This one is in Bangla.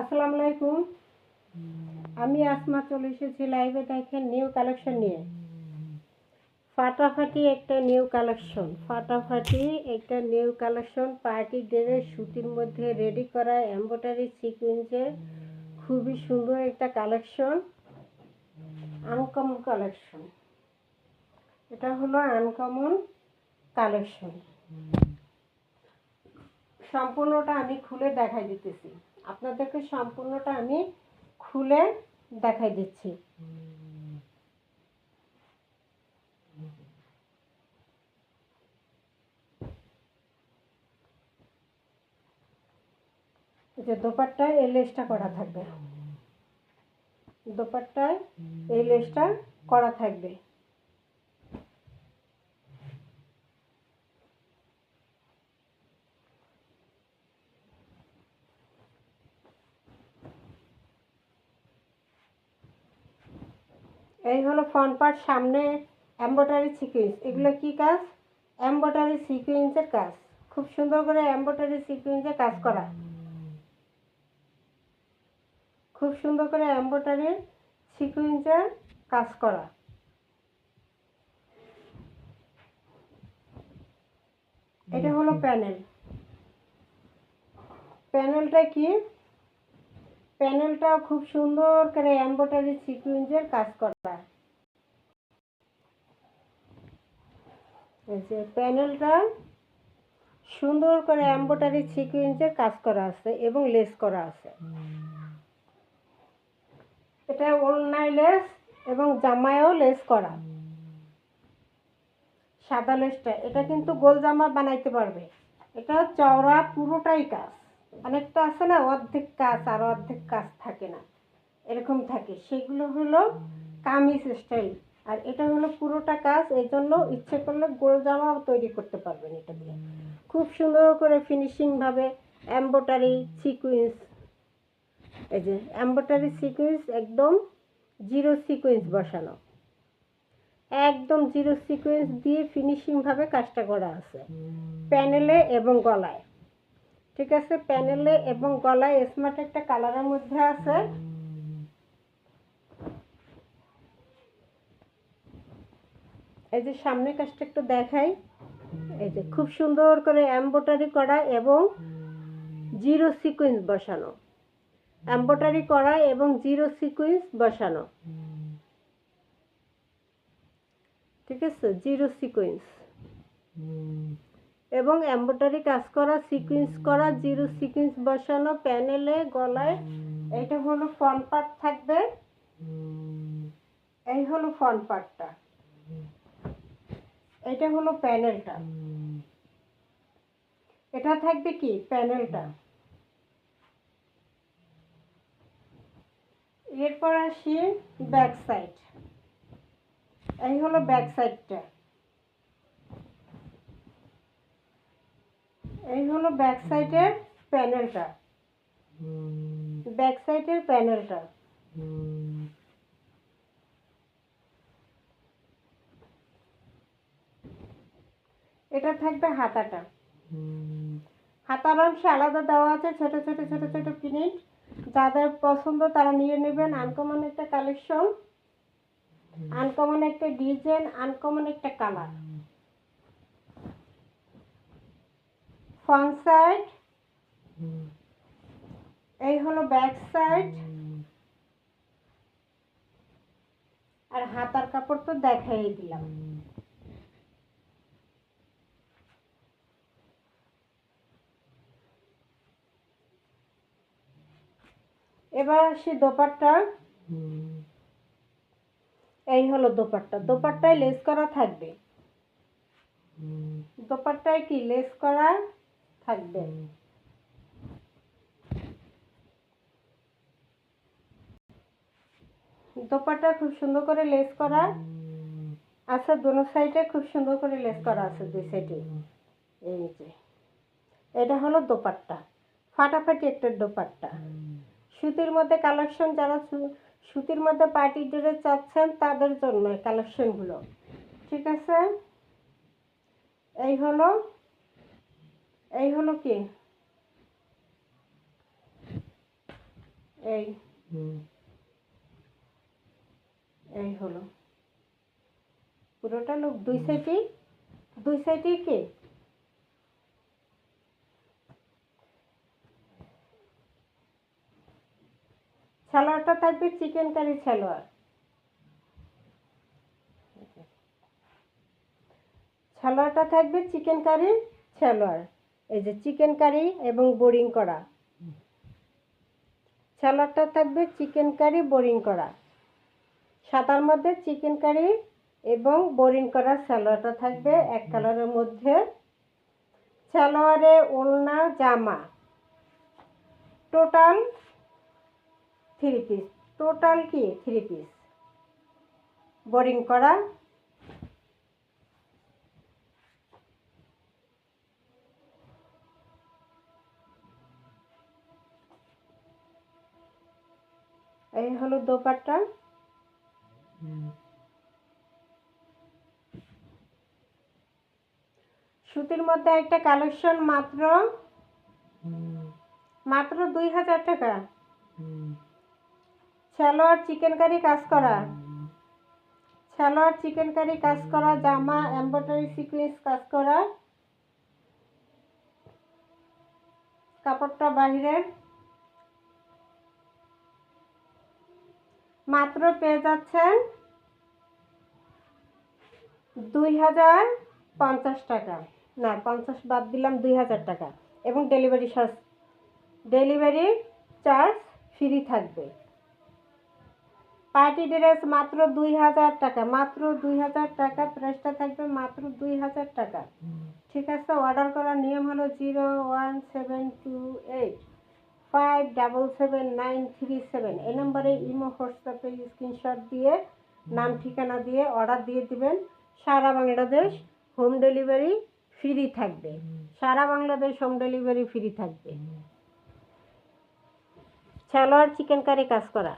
আসসালামু আলাইকুম। আমি আসমা চলে এসেছি লাইভে দেখেন নিউ কালেকশন নিয়ে। ফাটাফাটি একটা নিউ কালেকশন ফাটাফাটি একটা নিউ কালেকশন পার্টি ড্রেস সুতির মধ্যে রেডি করা এম্ব্রয়ডারি সিকুয়েন্সের খুবই সুন্দর একটা কালেকশন আনকমন কালেকশন এটা হলো আনকমন কালেকশন সম্পূর্ণটা আমি খুলে দেখাই দিতেছি। আপনাদেরকে সম্পূর্ণটা আমি খুলে দেখাই দিচ্ছি। যে দোপাট্টায় এই লেসটা করা থাকবে। দোপাট্টায় এই লেসটা করা থাকবে। এই হলো ফ্রন্ট পার্ট সামনে এম্ব্রয়ডারি সিকুয়েন্স এগুলো কি কাজ? এম্ব্রয়ডারি সিকুয়েন্সের কাজ। খুব সুন্দর করে এম্ব্রয়ডারি সিকুয়েন্সের কাজ করা। খুব সুন্দর করে এম্ব্রয়ডারি সিকুয়েন্সের কাজ করা। এটা হলো প্যানেল প্যানেলটা কি? প্যানেলটাও খুব সুন্দর করে এম্ব্রয়ডারি সিকুয়েন্সের কাজ করা। যে প্যানেলটা সুন্দর করে এম্ব্রয়ডারি সিকুয়েন্সের কাজ করা আছে এবং লেস করা আছে। এটা ওলনায় লেস এবং জামায়ও লেস করা। সাদা লেসটা, এটা কিন্তু গোল জামা বানাইতে পারবে। এটা চওড়া পুরোটাই কাজ। অনেকটা আছে না? অর্ধেক কাজ আর অর্ধেক কাজ থাকে না। এরকম থাকে। সেগুলো হলো কামিজ স্টাইল। আর এটা হলো পুরোটা কাজ। এই জন্য ইচ্ছে করলে গোল জামাও তৈরি করতে পারবেন এটা দিয়ে। খুব সুন্দর করে ফিনিশিংভাবে এম্ব্রয়ডারি সিকুয়েন্স এই যে এম্ব্রয়ডারি সিকুয়েন্স একদম জিরো সিকুয়েন্স বসানো। একদম জিরো সিকুয়েন্স দিয়ে ফিনিশিংভাবে কাজটা করা আছে। প্যানেলে এবং গলায়। ঠিক আছে, প্যানেলে এবং গলায় স্মার্ট একটা কালারের মধ্যে আছে। এই যে সামনে কাজটা একটু দেখাই। এই যে খুব সুন্দর করে এম্ব্রয়ডারি করা এবং জিরো সিকুয়েন্স বসানো। এম্ব্রয়ডারি করা এবং জিরো সিকুয়েন্স বসানো। ঠিক আছে জিরো সিকুয়েন্স এবং এম্ব্রয়ডারি কাজ করা সিকুয়েন্স করা, জিরো সিকুয়েন্স বসানো প্যানেলে গলায়, এটা হলো ফ্রন্ট পার্ট থাকবে। এই হলো ফ্রন্ট পার্টটা এটা হলো প্যানেলটা এটা থাকবে কি? প্যানেলটা এরপর আসি ব্যাক সাইড এই হলো ব্যাক সাইডটা এই হলো ব্যাক সাইডের প্যানেলটা ব্যাক সাইডের প্যানেলটা এটা থাকবে হাতাটা। হাতার অংশে আলাদা দেওয়া আছে ছোট ছোট ছোট ছোট প্রিন্ট যাদের পছন্দ তারা নিয়ে নেবেন। আনকমন একটা কালেকশন আনকমন একটা ডিজাইন আনকমন একটা কালার ফ্রন্ট সাইড এই হলো ব্যাক সাইড আর হাতার কাপড় তো দেখাই দিলাম। এবার আসি দোপাট্টা। এই হলো দোপাট্টা। দোপাট্টায় লেস করা থাকবে। দোপাট্টায় কি? লেস করা থাকবে দোপাট্টা খুব সুন্দর করে লেস করা। আছে দোনো সাইডে খুব সুন্দর করে লেস করা আছে দুই সাইডে এই যে। এটা হলো দোপাট্টা। ফাটাফাটি একটা দোপাট্টা। সুতির মধ্যে কালেকশন যারা সুতির মধ্যে পার্টি ড্রেস চাচ্ছেন, তাদের জন্য কালেকশনগুলো ঠিক আছে? এই হলো এই হলো কি? এই। এই হলো। পুরোটা লোক দুই সাইডেই? দুই সাইডেই কি? সালোয়ারটা থাকবে চিকেন কারি সালোয়ার সালোয়ারটা থাকবে চিকেন কারি সালোয়ার এই যে চিকেন কারি এবং বোরিং করা। সালোয়ারটা থাকবে চিকেন কারি, বোরিং করা। সাদার মধ্যে চিকেন কারি এবং বোরিং করা সালোয়ারটা থাকবে এক কালারের মধ্যে। সালোয়ারে ওলনা, জামা। Total three piece. টোটাল কি? Three piece. বোরিং করা। এই হলো দোপাট্টা। সুতির মধ্যে একটা কালেকশন মাত্র। মাত্র দুই হাজার টাকা। হুম। সালোয়ার চিকেন কারি কাজ করা। সালোয়ার চিকেন কারি কাজ করা জামা এমব্রয়ডারি সিকুয়েন্স কাজ করা। কাপড়টা বাহিরের। মাত্র পেয়ে যাচ্ছেন দুই হাজার পঞ্চাশ টাকা। না পঞ্চাশ বাদ দিলাম দুই হাজার টাকা। এবং delivery charge delivery charge free থাকবে। পার্টি ড্রেস মাত্র দুই হাজার টাকা মাত্র দুই হাজার টাকা প্রাইসটা থাকবে মাত্র দুই হাজার টাকা। ঠিক আছে অর্ডার করার নিয়ম হলো zero one seven two eight. Five double seven nine three seven এই নম্বরে ইমো, হোয়াটসঅ্যাপে স্ক্রিনশট দিয়ে, নাম, ঠিকানা দিয়ে অর্ডার দিয়ে দিবেন। সারা বাংলাদেশ হোম ডেলিভারি ফ্রি থাকবে। সারা বাংলাদেশ হোম ডেলিভারি ফ্রি থাকবে। সালোয়ার চিকেন কারি কাজ করা।